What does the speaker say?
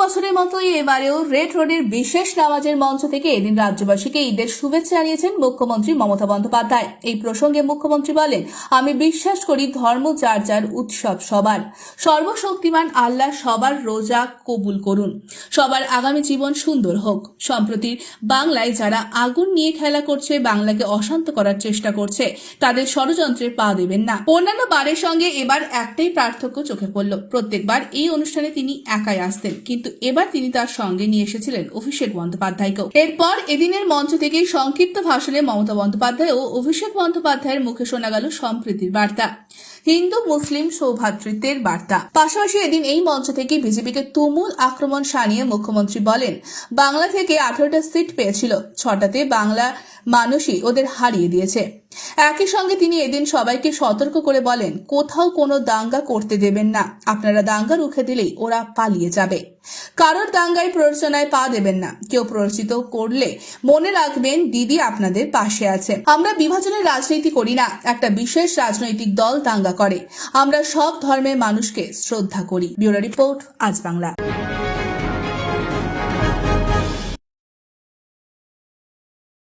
বছরের মতোই এবারেও রেড রোডের বিশেষ নামাজের মঞ্চ থেকে এদিন রাজ্যবাসীকে ঈদের শুভেচ্ছা জানিয়েছেন মুখ্যমন্ত্রী মমতা বন্দ্যোপাধ্যায়। এই প্রসঙ্গে মুখ্যমন্ত্রী বলেন, আমি বিশ্বাস করি ধর্ম যার যার উৎসব সবার। সর্বশক্তিমান আল্লাহ সবার রোজা কবুল করুন। সবার আগামী জীবন সুন্দর হোক। সম্প্রতি বাংলায় যারা আগুন নিয়ে খেলা করছে, বাংলাকে অশান্ত করার চেষ্টা করছে, তাদের ষড়যন্ত্রে পা দেবেন না। অন্যান্য বারের সঙ্গে এবার একটাই পার্থক্য চোখে পড়ল। প্রত্যেকবার এই অনুষ্ঠানে তিনি একাই আসতেন। কিন্তু এবার তিনি তার সঙ্গে নিয়ে এসেছিলেন অভিষেক বন্দ্যোপাধ্যায়কেও। এরপর এদিনের মঞ্চ থেকে সংক্ষিপ্ত ভাষণে মমতা বন্দ্যোপাধ্যায় ও অভিষেক বন্দ্যোপাধ্যায়ের মুখে শোনা গেল সম্প্রীতির বার্তা। হিন্দু, মুসলিম সৌভ্রাতৃত্বের বার্তা। পাশাপাশি এদিন এই মঞ্চ থেকে বিজেপিকে তুমুল আক্রমণ সানিয়ে মুখ্যমন্ত্রী বলেন, বাংলা থেকে আঠারোটা সিট পেয়েছিল। ছটাতে বাংলা মানুষই ওদের হারিয়ে দিয়েছে। একই সঙ্গে তিনি এদিন সবাইকে সতর্ক করে বলেন, কোথাও কোনো দাঙ্গা করতে দেবেন না। আপনারা দাঙ্গা রুখে দিলেই ওরা পালিয়ে যাবে। কারোর দাঙ্গায় প্ররোচনায় পা দেবেন না। কেউ প্ররোচিত করলে মনে রাখবেন দিদি আপনাদের পাশে আছে। আমরা বিভাজনের রাজনীতি করি না। একটা বিশেষ রাজনৈতিক দল দাঙ্গা করে। আমরা সব ধর্মের মানুষকে শ্রদ্ধা করি। ব্যুরো রিপোর্ট, আজ বাংলা।